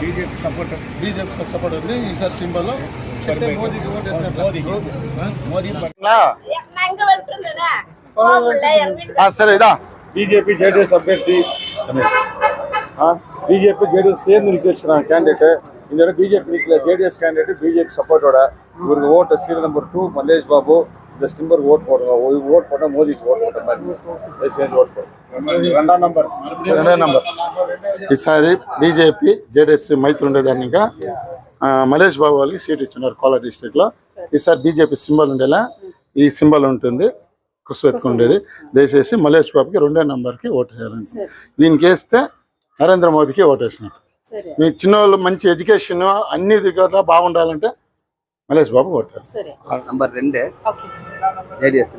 BJP support BJP support ఉంది ఈసారి symbol మోదీకి మోదీ సరే ఇదా బీజేపీ జేడీఎస్ అభ్యర్థి బీజేపీ జేడీఎస్ சேர்ந்து நிற்க வச்சுக்கிறாங்க கேண்டிடேட்டு இந்த விட பிஜேபி நிற்கல ஜேடிஎஸ் கேண்டிடேட் பிஜேபி சப்போர்ட்டோட இவருக்கு ஓட்டு சீர நம்பர் டூ மல்லேஷ் பாபு இந்த ஸ்டிம்பர் ஓட் போடுங்க ஓட் போட்டால் மோதிக்கு ஓட் போட்ட மாதிரி தயவு சேர்ந்து ஓட் போடுங்க ரெண்டாம் நம்பர் రెండో నంబర్ ఈసారి బీజేపీ జేడీఎస్ మైత్రి ఉండేదాన్ని ఇంకా ఆ, మహేష్ బాబు వాళ్ళకి సీట్ ఇచ్చినారు కోలార్ డిస్ట్రిక్ట్ లో ఈసారి బీజేపీ సింబల్ ఉండేలా ఈ సింబల్ ఉంటుంది కుసువెత్తుకు ఉండేది దయచేసి మహేష్ బాబుకి రెండో నంబర్కి ఓటు వేయాలండి దీనికి వేస్తే నరేంద్ర మోదీకి ఓటు వేసినట్టు సరే మీ చిన్నవాళ్ళు మంచి ఎడ్యుకేషన్ అన్ని కూడా బాగుండాలంటే మహేష్ బాబు ఓటు సరే నంబర్ రెండు ఓకే ஜேடிஎஸ்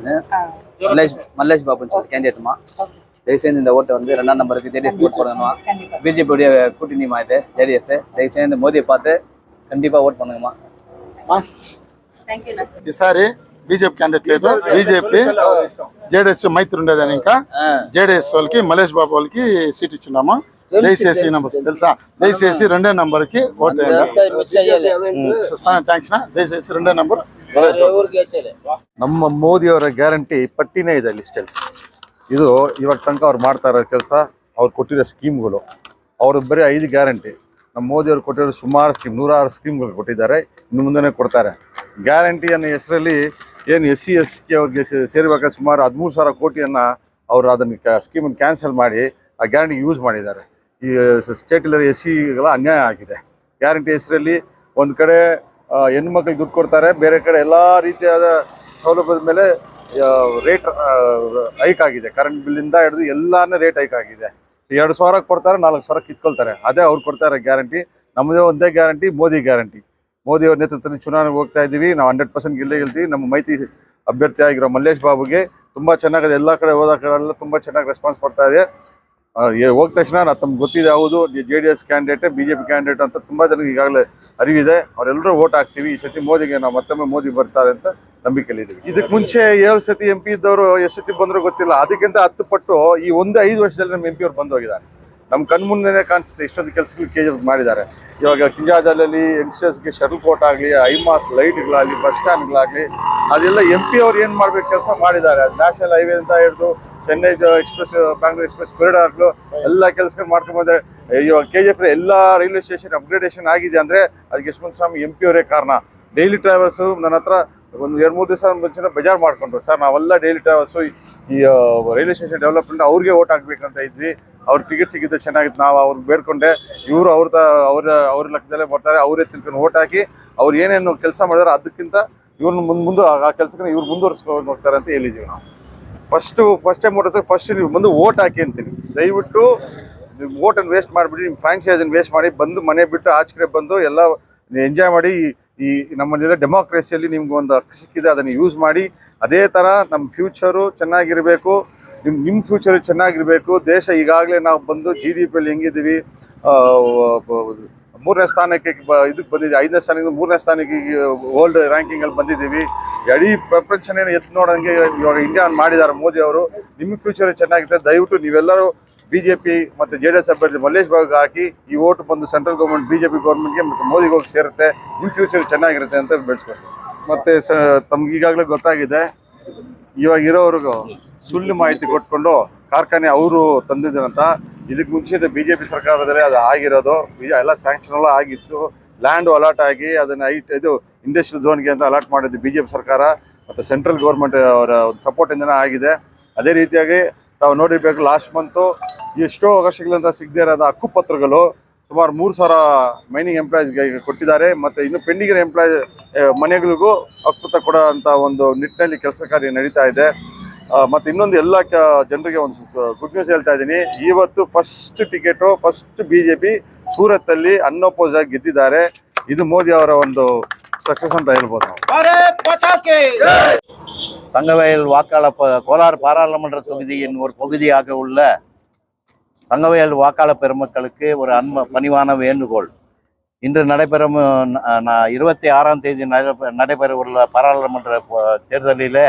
மல்லேஷ் மல்லேஷ் பாபுன்னு சொல்லி கேண்டிடேட்டுமா ஓகே தயவுசெய்து இந்த ஓட்டை வந்து ரெண்டாம் நம்பருக்கு ஜேடிஎஸ் ஓட் போடணுமா கண்டிப்பா பிஜேபியுடைய கூட்டணிமா இது ஜேடிஎஸ் தயவுசெய்து மோதியை பார்த்து கண்டிப்பாக ஓட் பண்ணுங்கம்மா థ్యాంక్ యూ ఈసారి బీజేపీ క్యాండిడేట్ లేదు బీజేపీ జేడీఎస్ మైత్రి ఉండేదని ఇంకా జేడీఎస్ వాళ్ళకి మహేష్ బాబు వాళ్ళకి సీట్ ఇచ్చున్నాము దయచేసి ఈ నంబర్ తెలుసా దయచేసి రెండో నంబర్ కి ఓట్ థ్యాంక్స్ దయచేసి రెండో నంబర్ ನಮ್ಮ ಮೋದಿಯವರ ಗ್ಯಾರಂಟಿ ಪಟ್ಟಿನೇ ಇದೆ ಲಿಸ್ಟಲ್ಲಿ ಇದು ಇವಾಗ ತನಕ ಅವ್ರು ಮಾಡ್ತಾ ಇರೋ ಕೆಲಸ ಅವ್ರು ಕೊಟ್ಟಿರೋ ಸ್ಕೀಮ್ಗಳು ಅವ್ರದ್ದು ಬರೀ ಐದು ಗ್ಯಾರಂಟಿ ನಮ್ಮ ಮೋದಿಯವರು ಕೊಟ್ಟಿರೋ ಸುಮಾರು ಸ್ಕೀಮ್ ನೂರಾರು ಸ್ಕೀಮ್ಗಳು ಕೊಟ್ಟಿದ್ದಾರೆ ಇನ್ನು ಮುಂದೆ ಕೊಡ್ತಾರೆ ಗ್ಯಾರಂಟಿ ಅನ್ನೋ ಹೆಸರಲ್ಲಿ ಏನು ಎಸ್ ಸಿ ಎಸ್ ಟಿ ಅವ್ರಿಗೆ ಸೇ- ಸೇರ್ಬೇಕಾದ್ರೆ ಸುಮಾರು ಹದಿಮೂರು ಸಾವಿರ ಕೋಟಿಯನ್ನು ಅವರು ಅದನ್ನು ಸ್ಕೀಮನ್ನು ಕ್ಯಾನ್ಸಲ್ ಮಾಡಿ ಆ ಗ್ಯಾರಂಟಿ ಯೂಸ್ ಮಾಡಿದ್ದಾರೆ ಈ ಸ್ಟೇಟಲ್ಲಿ ಎಸ್ ಸಿಗಳ ಅನ್ಯಾಯ ಆಗಿದೆ. ಗ್ಯಾರಂಟಿ ಹೆಸರಲ್ಲಿ ಒಂದು ಕಡೆ ಹೆಣ್ಮಕ್ಳಿಗೆ ದುಡ್ಡು ಕೊಡ್ತಾರೆ, ಬೇರೆ ಕಡೆ ಎಲ್ಲ ರೀತಿಯಾದ ಸೌಲಭ್ಯದ ಮೇಲೆ ರೇಟ್ ಹೈಕ್ ಆಗಿದೆ. ಕರೆಂಟ್ ಬಿಲ್ಲಿಂದ ಹಿಡಿದು ಎಲ್ಲಾನೇ ರೇಟ್ ಹೈಕ್ ಆಗಿದೆ. ಎರಡು ಸಾವಿರಕ್ಕೆ ಕೊಡ್ತಾರೆ, ನಾಲ್ಕು ಸಾವಿರಕ್ಕೆ ಕಿತ್ಕೊಳ್ತಾರೆ. ಅದೇ ಅವ್ರು ಕೊಡ್ತಾರೆ ಗ್ಯಾರಂಟಿ ನಮ್ಮದೇ ಒಂದೇ ಗ್ಯಾರಂಟಿ ಮೋದಿ ಗ್ಯಾರಂಟಿ ಮೋದಿ ಅವ್ರ ನೇತೃತ್ವದಲ್ಲಿ ಚುನಾವಣೆಗೆ ಹೋಗ್ತಾ ಇದ್ದೀವಿ ನಾವು ಹಂಡ್ರೆಡ್ ಪರ್ಸೆಂಟ್ ಗೆಲ್ಲೇ ಗೆಲ್ತೀವಿ. ನಮ್ಮ ಮೈತ್ರಿ ಅಭ್ಯರ್ಥಿ ಆಗಿರೋ ಮಲ್ಲೇಶ್ ಬಾಬುಗೆ ತುಂಬ ಚೆನ್ನಾಗಿದೆ ಎಲ್ಲ ಕಡೆ ಹೋದ ಕಡೆ ಎಲ್ಲ ತುಂಬ ಚೆನ್ನಾಗಿ ರೆಸ್ಪಾನ್ಸ್ ಕೊಡ್ತಾ ಇದೆ. ಹೋದ ತಕ್ಷಣ ತಮ್ಗೆ ಗೊತ್ತಿದೆ ಯಾವುದು J D S candidate B J P candidate ಅಂತ ತುಂಬ ಜನಕ್ಕೆ ಈಗಾಗಲೇ ಅರಿವಿದೆ. ಅವರೆಲ್ಲರೂ ವೋಟ್ ಹಾಕ್ತೀವಿ. ಈ ಸತಿ ಮೋದಿಗೆ ನಾವು ಮತ್ತೊಮ್ಮೆ ಮೋದಿ ಬರ್ತಾರೆ ಅಂತ ನಂಬಿಕೆಯಲ್ಲಿದ್ದೀವಿ ಇದಕ್ಕೆ ಮುಂಚೆ ಏಳು ಸತಿ ಎಂ ಪಿ ಇದ್ದವರು ಎಷ್ಟು ಸತಿ ಬಂದರೂ ಗೊತ್ತಿಲ್ಲ. ಅದಕ್ಕಿಂತ ಹತ್ತು ಪಟ್ಟು ಈ ಒಂದು ಐದು ವರ್ಷದಲ್ಲಿ ನಮ್ಮ ಎಂ ಪಿ ಅವ್ರು ಬಂದು ಹೋಗಿದ್ದಾರೆ. ನಮ್ಮ ಕಣ್ಮುಂದೆನೇ ಕಾಣಿಸುತ್ತೆ. ಇಷ್ಟೊಂದು ಕೆಲಸಗಳು ಕೆ ಜಿ ಮಾಡಿದ್ದಾರೆ. ಇವಾಗ ಕಿಂಜಾದಲ್ಲಿ ಯಂಗ್ಸ್ಟರ್ಸ್ಗೆ ಶಟಲ್ ಕೋಟ್ ಆಗಲಿ ಐಮಾಸ್ ಲೈಟ್ಗಳಾಗಲಿ ಬಸ್ ಸ್ಟ್ಯಾಂಡ್ಗಳಾಗಲಿ ಅದೆಲ್ಲ ಎಂ ಪಿ ಅವ್ರು ಏನು ಮಾಡ್ಬೇಕು ಕೆಲಸ ಮಾಡಿದ್ದಾರೆ. ನ್ಯಾಷನಲ್ ಹೈವೇ ಅಂತ ಹಿಡಿದು ಚೆನ್ನೈ ಎಕ್ಸ್ಪ್ರೆಸ್ ಬ್ಯಾಂಗ್ಳೂರ್ ಎಕ್ಸ್ಪ್ರೆಸ್ ಕಾರಿಡಾರ್ಗಳು ಎಲ್ಲ ಕೆಲಸಗಳು ಮಾಡ್ಕೊಂಡು ಬಂದ್ರೆ, ಇವಾಗ ಕೆ ಜಿ ಎಫ್ ಎಲ್ಲ ರೈಲ್ವೆ ಸ್ಟೇಷನ್ ಅಪ್ಗ್ರೇಡೇಷನ್ ಆಗಿದೆ ಅಂದರೆ ಅದಕ್ಕೆ ಯಶವಂತ ಸ್ವಾಮಿ ಎಂ ಪಿ ಅವರೇ ಕಾರಣ. ಡೈಲಿ ಟ್ರಾವೆಲ್ಸು ನನ್ನ ಹತ್ರ ಒಂದು ಎರಡು ಮೂರು ದಿವಸ ಮುಂಚೆ ಬಜಾರ್ ಮಾಡ್ಕೊಂಡ್ರು. ಸರ್, ನಾವೆಲ್ಲ ಡೈಲಿ ಟ್ರಾವೆಲ್ಸು ಈ ರೈಲ್ವೆ ಸ್ಟೇಷನ್ ಡೆವಲಪ್ಮೆಂಟ್ ಅವ್ರಿಗೆ ಓಟ್ ಹಾಕ್ಬೇಕಂತ ಇದ್ವಿ. ಅವ್ರ ಟಿಕೆಟ್ ಸಿಗಿದ್ದು ಚೆನ್ನಾಗಿತ್ತು. ನಾವು ಅವ್ರಿಗೆ ಬೇಡ್ಕೊಂಡೆ ಇವರು ಅವ್ರ ಅವ್ರ ಅವ್ರ ಲೆಕ್ಕದಲ್ಲೇ ಬರ್ತಾರೆ. ಅವರೇ ತಿಳ್ಕೊಂಡು ಓಟ್ ಹಾಕಿ ಅವ್ರು ಏನೇನು ಕೆಲಸ ಮಾಡಿದಾರೆ ಅದಕ್ಕಿಂತ ಇವ್ರನ್ನ ಮುಂದೆ ಮುಂದೆ, ಆ ಕೆಲಸಕ್ಕೆ ಇವ್ರು ಮುಂದುವರ್ಸ್ಕೊಂಡು ಹೋಗ್ತಾರೆ ಅಂತ ಹೇಳಿದ್ದೀವಿ ನಾವು. First first time voters first ನೀವು ಬಂದು ಓಟ್ ಹಾಕಿ ಅಂತೀನಿ. ದಯವಿಟ್ಟು ನೀವು ಓಟನ್ನು ವೇಸ್ಟ್ ಮಾಡಿಬಿಡಿ, ನಿಮ್ಮ ಫ್ರಾಂಚೈಸನ್ನು ವೇಸ್ಟ್ ಮಾಡಿ, ಬಂದು ಮನೆ ಬಿಟ್ಟು ಆಚೆ ಕಡೆ ಬಂದು ಎಲ್ಲ ಎಂಜಾಯ್ ಮಾಡಿ, ಈ- ನಮ್ಮಲ್ಲಿರೋ ಡೆಮೋಕ್ರೇಸಿಯಲ್ಲಿ ನಿಮ್ಗೆ ಒಂದು ಸಿಕ್ಕಿದೆ, ಅದನ್ನು ಯೂಸ್ ಮಾಡಿ, ಅದೇ ಥರ ನಮ್ಮ ಫ್ಯೂಚರು ಚೆನ್ನಾಗಿರಬೇಕು. ನಿಮ್ಮ ನಿಮ್ಮ ಫ್ಯೂಚರ್ ಚೆನ್ನಾಗಿರಬೇಕು. ದೇಶ ಈಗಾಗಲೇ ನಾವು ಬಂದು ಜಿ ಡಿ ಪಿಯಲ್ಲಿ ಹೆಂಗಿದ್ದೀವಿ ಮೂರನೇ ಸ್ಥಾನಕ್ಕೆ ಇದಕ್ಕೆ ಬಂದಿದ್ದೀವಿ, ಐದನೇ ಸ್ಥಾನದಿಂದ ಮೂರನೇ ಸ್ಥಾನಕ್ಕೆ ವರ್ಲ್ಡ್ ರ್ಯಾಂಕಿಂಗಲ್ಲಿ ಬಂದಿದ್ದೀವಿ. ಇಡೀ ಪ್ರಪಂಚನೇ ಎತ್ತು ನೋಡೋಂಗೆ ಇವಾಗ ಇಂಡಿಯಾ ಮಾಡಿದ್ದಾರೆ ಮೋದಿ ಅವರು. ನಿಮ್ಮ ಫ್ಯೂಚರ್ ಚೆನ್ನಾಗಿದೆ ದಯವಿಟ್ಟು ನೀವೆಲ್ಲರೂ ಬಿ ಜೆ ಪಿ ಮತ್ತು ಜೆ ಡಿ ಎಸ್ ಅಭ್ಯರ್ಥಿ ಮಲ್ಲೇಶ್ ಬಾಬುಗೆ ಹಾಕಿ ಈ ಓಟ್ ಬಂದು central government B J P ಗೌರ್ಮೆಂಟ್ಗೆ ಮತ್ತು ಮೋದಿಗೆ ಹೋಗಿ ಸೇರುತ್ತೆ. ನಿಮ್ಮ ಫ್ಯೂಚರ್ ಚೆನ್ನಾಗಿರುತ್ತೆ ಅಂತ ಬೆಳೆಸ್ಬೇಕು ಮತ್ತು ಸ, ತಮ್ಗೆ ಈಗಾಗಲೇ ಗೊತ್ತಾಗಿದೆ. ಇವಾಗ ಸುಳ್ಳು ಮಾಹಿತಿ ಕೊಟ್ಕೊಂಡು ಕಾರ್ಖಾನೆ ಅವರು ತಂದಿದ್ದಾರಂತ ಇದಕ್ಕೆ ಮುಂಚೆ ಬಿ ಜೆ ಪಿ ಸರ್ಕಾರದಲ್ಲಿ ಅದು ಆಗಿರೋದು. ಎಲ್ಲ ಸ್ಯಾಂಕ್ಷನ್ ಎಲ್ಲ ಆಗಿತ್ತು. ಲ್ಯಾಂಡು ಅಲಾಟ್ ಆಗಿ ಅದನ್ನು ಐಟ್ ಇದು ಇಂಡಸ್ಟ್ರಿಯಲ್ ಝೋನ್ಗೆ ಅಂತ ಅಲಾಟ್ ಮಾಡಿದ್ದು ಬಿ ಜೆ ಪಿ ಸರ್ಕಾರ ಮತ್ತು ಸೆಂಟ್ರಲ್ ಗೌರ್ಮೆಂಟ್ ಅವರ ಸಪೋರ್ಟಿಂದನೇ ಆಗಿದೆ. ಅದೇ ರೀತಿಯಾಗಿ ತಾವು ನೋಡಿರಬೇಕು ಲಾಸ್ಟ್ ಮಂತು ಎಷ್ಟೋ ವರ್ಷಗಳಿಂದ ಸಿಗದೇ ಇರೋದ ಹಕ್ಕುಪತ್ರಗಳು ಸುಮಾರು ಮೂರು ಸಾವಿರ ಮೈನಿಂಗ್ ಎಂಪ್ಲಾಯೀಸ್ಗೆ ಕೊಟ್ಟಿದ್ದಾರೆ. ಮತ್ತು ಇನ್ನು ಪೆಂಡಿಂಗ್ ಎಂಪ್ಲಾಯ್ ಮನೆಗಳಿಗೂ ಹಕ್ಕುಪತ್ರ ಕೊಡೋ ಅಂತ ಒಂದು ನಿಟ್ಟಿನಲ್ಲಿ ಕೆಲಸ ಕಾರ್ಯ ನಡೀತಾ ಇದೆ. ಮತ್ತು ಇನ್ನೊಂದು ಎಲ್ಲ ಕ ಜನರಿಗೆ ಒಂದು ಗುಡ್ ನ್ಯೂಸ್ ಹೇಳ್ತಾ ಇದ್ದೀನಿ ಇವತ್ತು first ticket first B J P ಸೂರತ್ತಲ್ಲಿ unopposed ಆಗಿ ಗೆದ್ದಿದ್ದಾರೆ ಇದು ಮೋದಿ ಅವರ ಒಂದು ಸಕ್ಸಸ್ ಅಂತ ಹೇಳ್ಬೋದು ನಾವು தங்கவயல் வாக்காளர் ப- கோலார் பாராளுமன்ற தொகுதியின் ஒரு பகுதியாக உள்ள தங்கவயல் வாக்காளர் பெருமக்களுக்கு ஒரு அன்ப பணிவான வேண்டுகோள் இன்று நடைபெறும் ந- ந- இருபத்தி ஆறாம் தேதி நடைபெ- நடைபெற உள்ள பாராளுமன்ற ப- தேர்தலிலே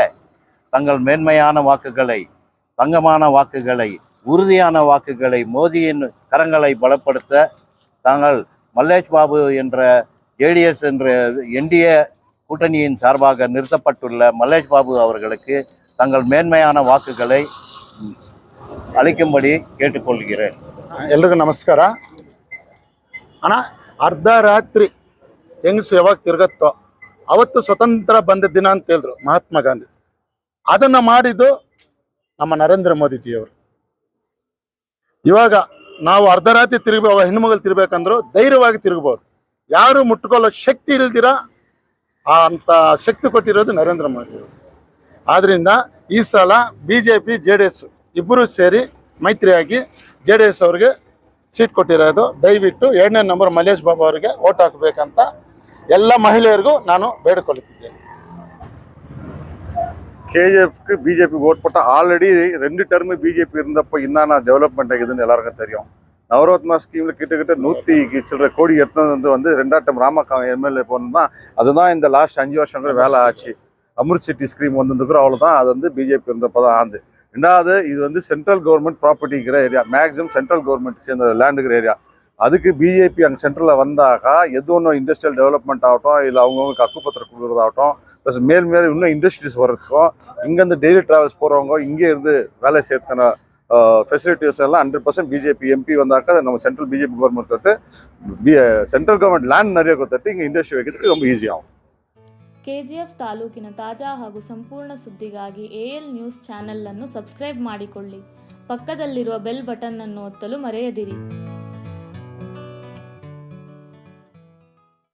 தங்கள் மேன்மையான வாக்குகளை தங்கமான வாக்குகளை உறுதியான வாக்குகளை மோதியின் கரங்களை பலப்படுத்த தாங்கள் மல்லேஷ் பாபு என்ற ஜேடிஎஸ் என்ற என்டிஏ கூட்டணியின் சார்பாக நிறுத்தப்பட்டுள்ள மல்லேஷ் பாபு அவர்களுக்கு தங்கள் மேன்மையான வாக்குகளை ம், அளிக்கும்படி கேட்டுக்கொள்கிறேன் ಎಲ್ರಿಗೂ ನಮಸ್ಕಾರ ಅಣ್ಣ ಅರ್ಧ ರಾತ್ರಿ ಹೆಂಗಸು ಯಾವಾಗ ತಿರುಗತ್ತೋ ಅವತ್ತು ಸ್ವತಂತ್ರ ಬಂದ ದಿನ ಅಂತ ಹೇಳಿದ್ರು ಮಹಾತ್ಮ ಗಾಂಧಿ ಅದನ್ನ ಮಾಡಿದ್ದು ನಮ್ಮ ನರೇಂದ್ರ ಮೋದಿಜಿಯವರು. ಇವಾಗ ನಾವು ಅರ್ಧ ರಾತ್ರಿ ತಿರುಗಿ ಹೆಣ್ಮಗಳು ತಿರ್ಬೇಕಂದ್ರು ಧೈರ್ಯವಾಗಿ ತಿರುಗಬಹುದು ಯಾರು ಮುಟ್ಕೊಳ್ಳೋ ಶಕ್ತಿ ಇಲ್ದಿರ ಆ ಅಂತ ಶಕ್ತಿ ಕೊಟ್ಟಿರೋದು ನರೇಂದ್ರ ಮೋದಿ ಅವರು ಆದ್ರಿಂದ ಈ ಸಲ B J P J D S ಇಬ್ಬರೂ ಸೇರಿ ಮೈತ್ರಿಯಾಗಿ ಜೆ ಡಿ ಎಸ್ ಅವ್ರಿಗೆ ಸೀಟ್ ಕೊಟ್ಟಿರೋದು. ದಯವಿಟ್ಟು ಎರಡನೇ ನಂಬರ್ ಮಲ್ಲೇಶ್ ಬಾಬು ಅವರಿಗೆ ಓಟ್ ಹಾಕಬೇಕಂತ ಎಲ್ಲ ಮಹಿಳೆಯರಿಗೂ ನಾನು ಬೇಡಿಕೊಳ್ಳುತ್ತಿದ್ದೇನೆ. கேஜிஎஃப்க்கு பிஜேபி ஓட் போட்டால் ஆல்ரெடி ரெண்டு டர்மு பிஜேபி இருந்தப்போ என்னென்ன டெவலப்மெண்ட் ஆகுதுன்னு எல்லாருக்கும் தெரியும். நவரத்னா ஸ்கீமில் கிட்டத்தட்ட நூற்றி சில்லற கோடி எடுத்தது வந்து வந்து ரெண்டாட்டம் ராமக்கா எம்எல்ஏ போனோம்னா தான் அதுதான் இந்த லாஸ்ட் அஞ்சு வருஷங்கள் வேலை ஆச்சு. அமிர்த் சிட்டி ஸ்கீம் வந்ததுக்கு அவ்வளோதான் அது வந்து பிஜேபி இருந்தப்போ தான் ஆந்து ரெண்டாவது இது வந்து சென்ட்ரல் கவர்மெண்ட் ப்ராப்பர்ட்டிங்கிற ஏரியா மேக்ஸிமம் சென்ட்ரல் கவர்மெண்ட் சேர்ந்த லேண்டுங்கிற ஏரியா அதுக்கு பிஜேபி அங்கே சென்ட்ரலில் வந்தாக்கா எது ஒன்றும் இண்டஸ்ட்ரியல் டெவலப்மெண்ட் ஆகட்டும் இல்லை அவங்கவுங்களுக்கு ஹக்குப்பத்திரம் கொடுக்குறதாகட்டும் ப்ளஸ் மேல் மேல் இன்னும் இண்டஸ்ட்ரீஸ் வர்றதுக்கும் இங்கேருந்து டெய்லி ட்ராவல்ஸ் போகிறவங்க இங்கே இருந்து வேலை செய்யறதுக்கான ஃபெசிலிட்டிஸ் எல்லாம் ஹண்ட்ரட் பர்சன்ட் பிஜேபி எம்பி வந்தாக்கா நம்ம சென்ட்ரல் பிஜேபி கவர்மெண்ட் தொட்டு சென்ட்ரல் கவர்மெண்ட் லேண்ட் நிறைய கொடுத்துட்டு இங்கே இண்டஸ்ட்ரி வைக்கிறதுக்கு ரொம்ப ஈஸியாகும் ಕೆಜಿಎಫ್ ತಾಲೂಕಿನ ತಾಜಾ ಹಾಗೂ ಸಂಪೂರ್ಣ ಸುದ್ದಿಗಾಗಿ ಎಎಲ್ ನ್ಯೂಸ್ ಚಾನೆಲ್ ಅನ್ನು ಸಬ್ಸ್ಕ್ರೈಬ್ ಮಾಡಿಕೊಳ್ಳಿ ಪಕ್ಕದಲ್ಲಿರುವ ಬೆಲ್ ಬಟನ್ ಅನ್ನು ಒತ್ತಲು ಮರೆಯದಿರಿ